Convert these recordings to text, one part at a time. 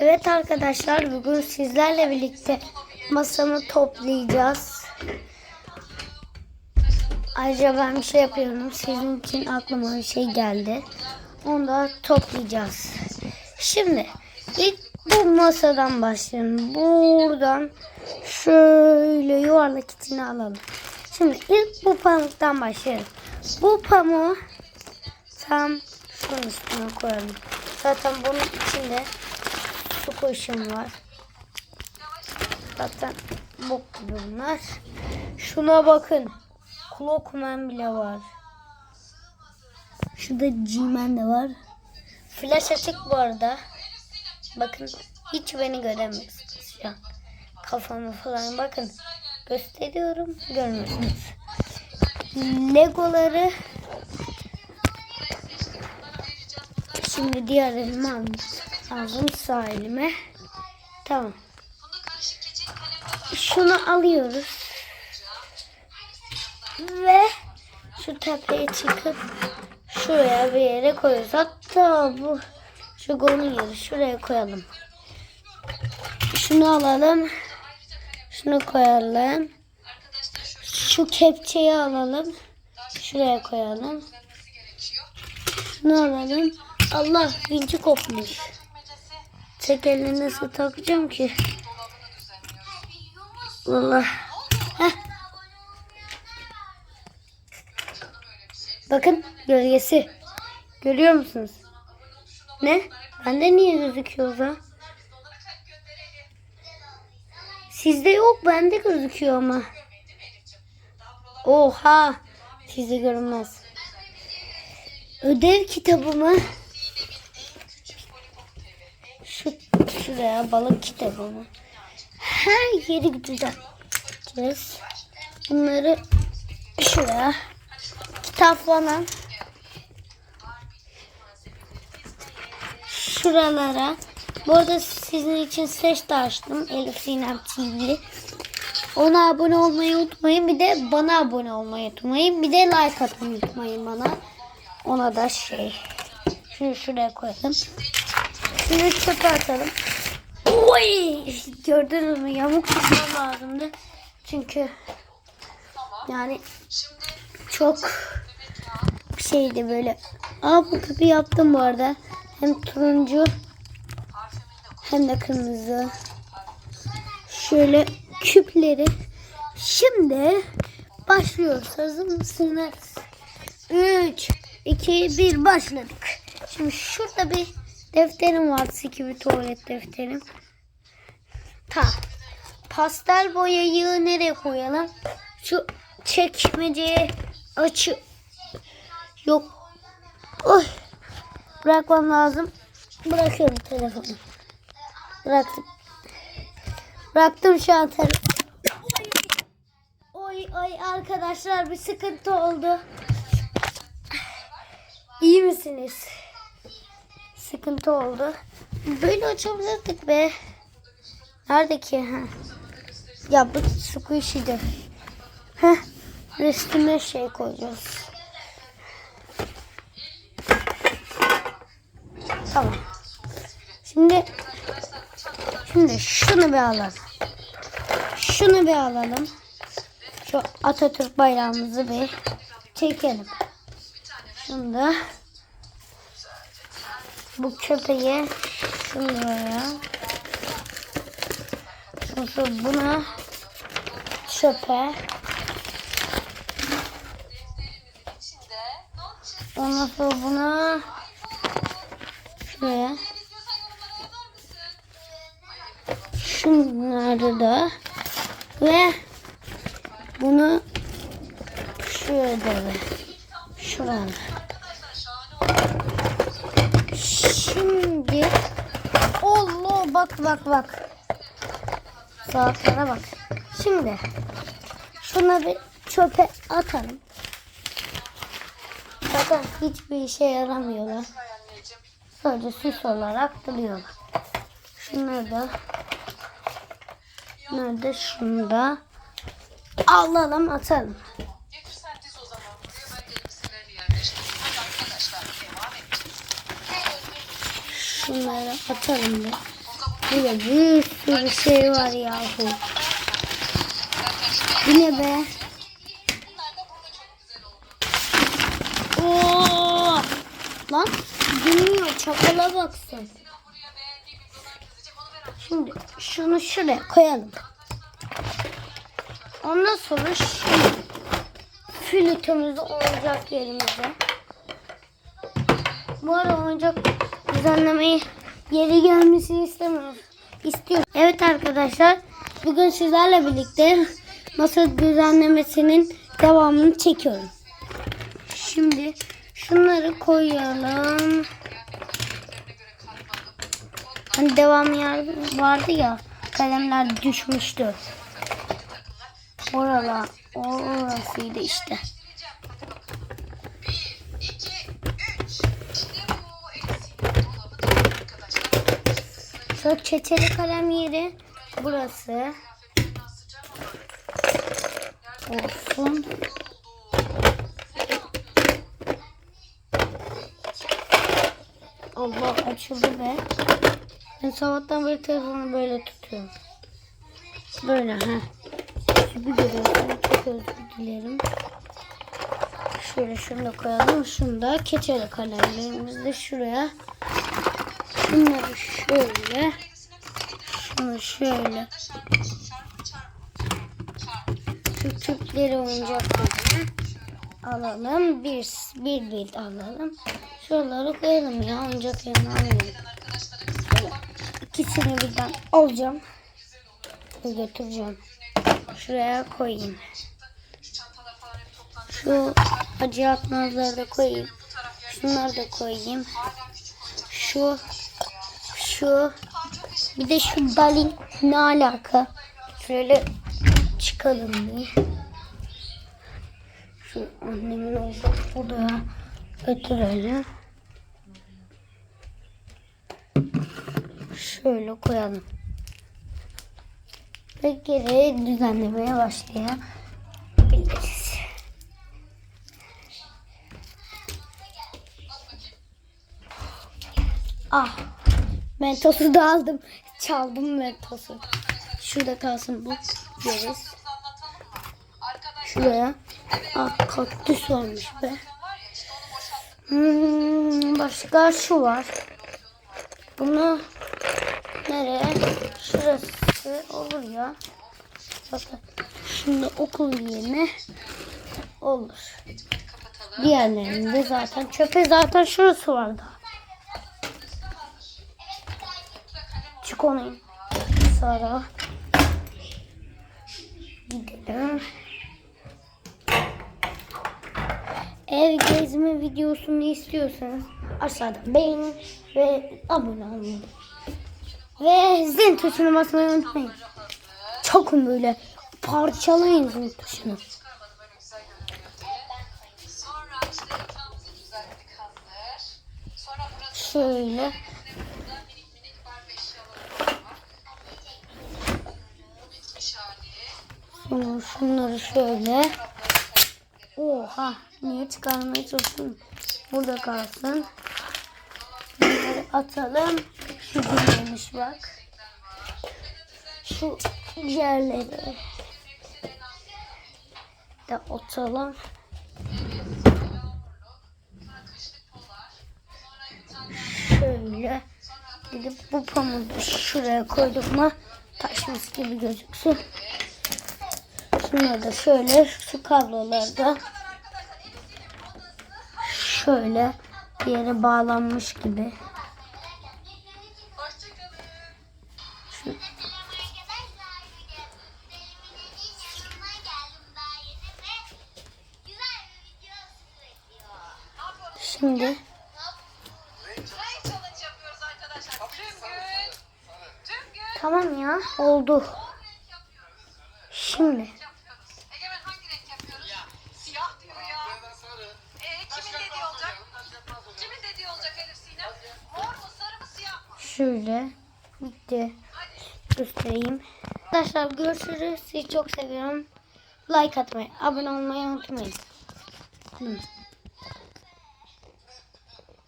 Evet arkadaşlar bugün sizlerle birlikte masamı toplayacağız. Ayrıca ben bir şey yapıyorum. Sizin için aklıma bir şey geldi. Onu da toplayacağız. Şimdi ilk bu masadan başlayalım. Buradan şöyle yuvarlak içine alalım. Şimdi ilk bu pamuktan başlayalım. Bu pamuğu tam şunun üstüne koyalım. Zaten bunun içinde su kuşum var. Zaten bok gibi bunlar. Şuna bakın. Clockman bile var. Şurada G-Man de var. Flash açık bu arada. Bakın hiç beni göremiyorsunuz şu an. Kafamı falan bakın. Gösteriyorum. Görmüyorsunuz. Legoları Şimdi diğer elimi aldım. Aldım sağ elime. Tamam. Şunu alıyoruz. Ve şu tepeye çıkıp şuraya bir yere koyuyoruz. Hatta bu şu golün yeri şuraya koyalım. Şunu alalım. Şunu koyalım. Şu kepçeyi alalım. Şuraya koyalım. Şunu alalım. Allah vinci kopmuş. Tek elini nasıl takacağım ki? Heh. Bakın gölgesi. Görüyor musunuz? Ne? Bende niye gözüküyor o zaman? Sizde yok bende gözüküyor ama. Oha. Sizde görünmez. Ödev kitabımı şuraya balık kitabımı her yeri güzeleceğiz. Bunları şuraya kitaplarına şuralara bu arada sizin için ses de açtım Elif Sinem TV. Ona abone olmayı unutmayın. Bir de bana abone olmayı unutmayın. Bir de like atmayı unutmayın bana. Ona da şey. Şunu şuraya koyalım. Şunu çöpe atalım. Oy! Gördünüz mü? Yamuk tutmam lazımdı. Çünkü yani çok bir şeydi böyle. Aa bu küpü yaptım bu arada. Hem turuncu hem de kırmızı. Şöyle küpleri. Şimdi başlıyoruz. Hazır mısınız? 3, 2, 1 başladık. Şimdi şurada bir defterim var. Bir tuvalet defterim. Ta. Pastel boyayı nereye koyalım? Şu çekmeceye açı. Yok. Oy. Bırakmam lazım. Bırakıyorum telefonu. Bıraktım. Bıraktım şu an telefonu. Oy oy arkadaşlar bir sıkıntı oldu. İyi misiniz? Sıkıntı oldu. Böyle açabilirdik be. Nerede ki? Ha. Ya bu squishy'di. Heh. Resmine şey koyacağız. Tamam. Şimdi şimdi şunu bir alalım. Şunu bir alalım. Şu Atatürk bayrağımızı bir çekelim. Şunu da bu köpeğe şuraya sonra buna çöpe ondan sonra buna şuraya şunları da ve bunu şuraya da ve şuraya Şimdi Allah bak bak bak. Saatlara bak. Şimdi şuna bir çöpe atalım. Zaten hiçbir işe yaramıyorlar. Sadece süs olarak duruyorlar. Şunları da nerede şunu da alalım atalım. Şunları atalım bir. Burada bir şey var yahu. Bu ne be? Oo! Lan dönüyor çakala baksın. Şimdi şunu şuraya koyalım. Ondan sonra şu flütümüzü oyuncak yerimize. Bu arada oyuncak düzenlemeyi yeri gelmesini istemiyoruz. İstiyor. Evet arkadaşlar bugün sizlerle birlikte masa düzenlemesinin devamını çekiyorum. Şimdi şunları koyalım. Hani devam vardı ya kalemler düşmüştü. Oralar, orasıydı işte. Şu çeçeli kalem yeri burası olsun. Allah açıldı be. Ben sabahtan beri telefonu böyle tutuyorum. Böyle ha. Gibi görüyorsun. Çok özür dilerim. Şöyle şunu da koyalım. Şunu da keçeli kalemlerimizi de şuraya. Şunları şöyle. Şunu şöyle. Şu küpleri oyuncakları alalım. Bir, bir bir alalım. Şuraları koyalım ya. Oyuncak yerine almayalım. Böyle ikisini birden alacağım. Ve götüreceğim. Şuraya koyayım. Şu acı yapmazları da koyayım. Şunları da koyayım. Şu şu bir de şu dalin ne alaka? Şöyle çıkalım bir. Şu annemin oldu burada götürelim. Şöyle koyalım. Ve geri düzenlemeye başlayabiliriz. Ah. Mentosu da aldım. Çaldım mentosu. Şurada kalsın bu. Yeriz. Şuraya. Ah kaktüs olmuş be. Hmm, başka şu var. Bunu nereye? Şurası olur ya. Bakın. Şimdi okul yerine olur. Diğerlerinde zaten çöpe zaten şurası vardı. Çık onu. Sonra gidelim. Ev gezme videosunu istiyorsanız aşağıda beğenin ve abone olun. Ve zil tuşuna basmayı unutmayın. Çok böyle parçalayın zil tuşunu. Çıkarmadı sonra şunları şöyle. Oha niye çıkarmaya çalışıyorum? Burada kalsın. Bunları atalım. Şu dinlemiş bak. Şu yerleri de atalım. Şöyle gidip bu pamuğu şuraya koyduk mu taşmış gibi gözüksün. Şunları şöyle şu kabloları da şöyle bir yere bağlanmış gibi. Arkadaşlar benim iş çıkma geldim şöyle bitti. Göstereyim. Arkadaşlar görüşürüz. Sizi çok seviyorum. Like atmayı, abone olmayı unutmayın.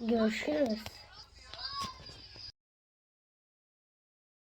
Görüşürüz.